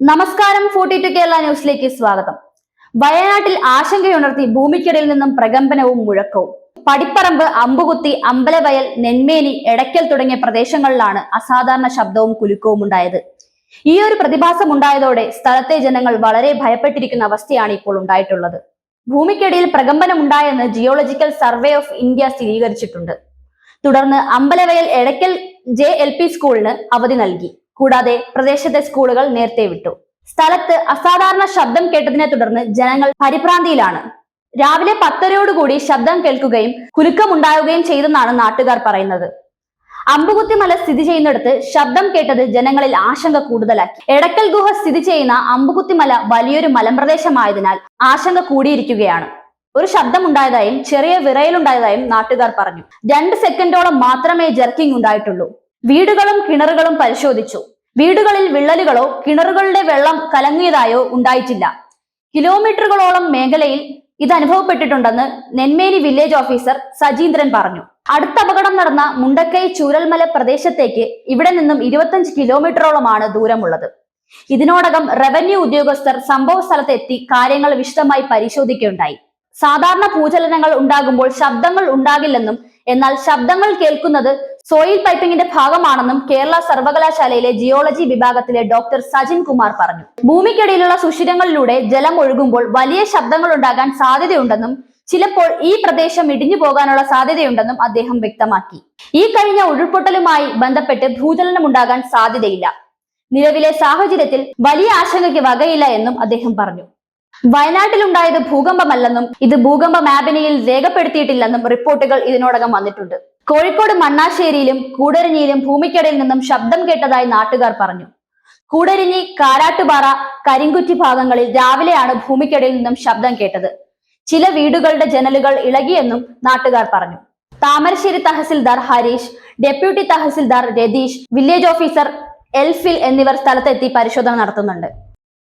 നമസ്കാരം forty to Kerala ന്യൂസിലേക്ക് സ്വാഗതം. വയനാട്ടിൽ ആശങ്കയുണർത്തി ഭൂമിക്കടിയിൽ നിന്നും പ്രകമ്പനവും മുഴക്കവും. പടിപ്പറമ്പ് അമ്പുകുത്തി അമ്പലവയൽ നെന്മേനി എടയ്ക്കൽ തുടങ്ങിയ പ്രദേശങ്ങളിലാണ് അസാധാരണ ശബ്ദവും കുലുക്കവും ഉണ്ടായത്. ഈ ഒരു പ്രതിഭാസം ഉണ്ടായതോടെ സ്ഥലത്തെ ജനങ്ങൾ വളരെ ഭയപ്പെട്ടിരിക്കുന്ന അവസ്ഥയാണ് ഇപ്പോൾ ഉണ്ടായിട്ടുള്ളത്. ഭൂമിക്കടിയിൽ പ്രകമ്പനം ഉണ്ടായെന്ന് ജിയോളജിക്കൽ സർവേ ഓഫ് ഇന്ത്യ സ്ഥിരീകരിച്ചിട്ടുണ്ട്. തുടർന്ന് Ambalavayal Edakkal J L P സ്കൂളിന് അവധി നൽകി. കൂടാതെ പ്രദേശത്തെ സ്കൂളുകൾ നേരത്തെ വിട്ടു. സ്ഥലത്ത് അസാധാരണ ശബ്ദം കേട്ടതിനെ തുടർന്ന് ജനങ്ങൾ പരിഭ്രാന്തിയിലാണ്. രാവിലെ പത്തരയോടുകൂടി ശബ്ദം കേൾക്കുകയും കുലുക്കമുണ്ടാവുകയും ചെയ്തെന്നാണ് നാട്ടുകാർ പറയുന്നത്. അമ്പുകുത്തിമല സ്ഥിതി ചെയ്യുന്നിടത്ത് ശബ്ദം കേട്ടത് ജനങ്ങളിൽ ആശങ്ക കൂടുതലാക്കി. എടക്കൽ ഗുഹ സ്ഥിതി ചെയ്യുന്ന അമ്പുകുത്തിമല വലിയൊരു മലമ്പ്രദേശമായതിനാൽ ആശങ്ക കൂടിയിരിക്കുകയാണ്. ഒരു ശബ്ദം ഉണ്ടായതായും ചെറിയ വിറയലുണ്ടായതായും നാട്ടുകാർ പറഞ്ഞു. രണ്ട് സെക്കൻഡോളം മാത്രമേ ജർക്കിംഗ് ഉണ്ടായിട്ടുള്ളൂ. വീടുകളും കിണറുകളും പരിശോധിച്ചു. വീടുകളിൽ വിള്ളലുകളോ കിണറുകളുടെ വെള്ളം കലങ്ങിയതായോ ഉണ്ടായിട്ടില്ല. കിലോമീറ്ററുകളോളം മേഖലയിൽ ഇത് അനുഭവപ്പെട്ടിട്ടുണ്ടെന്ന് നെന്മേലി വില്ലേജ് ഓഫീസർ സജീന്ദ്രൻ പറഞ്ഞു. അടുത്ത അപകടം നടന്ന മുണ്ടക്കൈ ചൂരൽമല പ്രദേശത്തേക്ക് ഇവിടെ നിന്നും ഇരുപത്തഞ്ച് കിലോമീറ്ററോളമാണ് ദൂരമുള്ളത്. ഇതിനോടകം റവന്യൂ ഉദ്യോഗസ്ഥർ സംഭവ സ്ഥലത്തെത്തി കാര്യങ്ങൾ വിശദമായി പരിശോധിക്കുകയുണ്ടായി. സാധാരണ ഭൂചലനങ്ങൾ ഉണ്ടാകുമ്പോൾ ശബ്ദങ്ങൾ ഉണ്ടാകില്ലെന്നും എന്നാൽ ശബ്ദങ്ങൾ കേൾക്കുന്നത് സോയിൽ പൈപ്പിംഗിന്റെ ഭാഗമാണെന്നും കേരള സർവകലാശാലയിലെ ജിയോളജി വിഭാഗത്തിലെ ഡോക്ടർ സജിൻ കുമാർ പറഞ്ഞു. ഭൂമിക്കടിയിലുള്ള സുഷിരങ്ങളിലൂടെ ജലം ഒഴുകുമ്പോൾ വലിയ ശബ്ദങ്ങൾ ഉണ്ടാകാൻ സാധ്യതയുണ്ടെന്നും ചിലപ്പോൾ ഈ പ്രദേശം ഇടിഞ്ഞു പോകാനുള്ള സാധ്യതയുണ്ടെന്നും അദ്ദേഹം വ്യക്തമാക്കി. ഈ കഴിഞ്ഞ ഉരുൾപൊട്ടലുമായി ബന്ധപ്പെട്ട് ഭൂചലനം ഉണ്ടാകാൻ സാധ്യതയില്ല. നിലവിലെ സാഹചര്യത്തിൽ വലിയ ആശങ്കയ്ക്ക് വകയില്ല എന്നും അദ്ദേഹം പറഞ്ഞു. വയനാട്ടിലുണ്ടായത് ഭൂകമ്പമല്ലെന്നും ഇത് ഭൂകമ്പ മാപിനിയിൽ രേഖപ്പെടുത്തിയിട്ടില്ലെന്നും റിപ്പോർട്ടുകൾ ഇതിനോടകം വന്നിട്ടുണ്ട്. കോഴിക്കോട് മണ്ണാശ്ശേരിയിലും കൂടരഞ്ഞിയിലും ഭൂമിക്കടയിൽ നിന്നും ശബ്ദം കേട്ടതായി നാട്ടുകാർ പറഞ്ഞു. കൂടരഞ്ഞി കാരാട്ടുപാറ കരിങ്കുറ്റി ഭാഗങ്ങളിൽ രാവിലെയാണ് ഭൂമിക്കടയിൽ നിന്നും ശബ്ദം കേട്ടത്. ചില വീടുകളുടെ ജനലുകൾ ഇളകിയെന്നും നാട്ടുകാർ പറഞ്ഞു. Thamarassery tahsildar Harish deputy tahsildar Ratheesh village officer Elphil എന്നിവർ സ്ഥലത്തെത്തി പരിശോധന നടത്തുന്നുണ്ട്.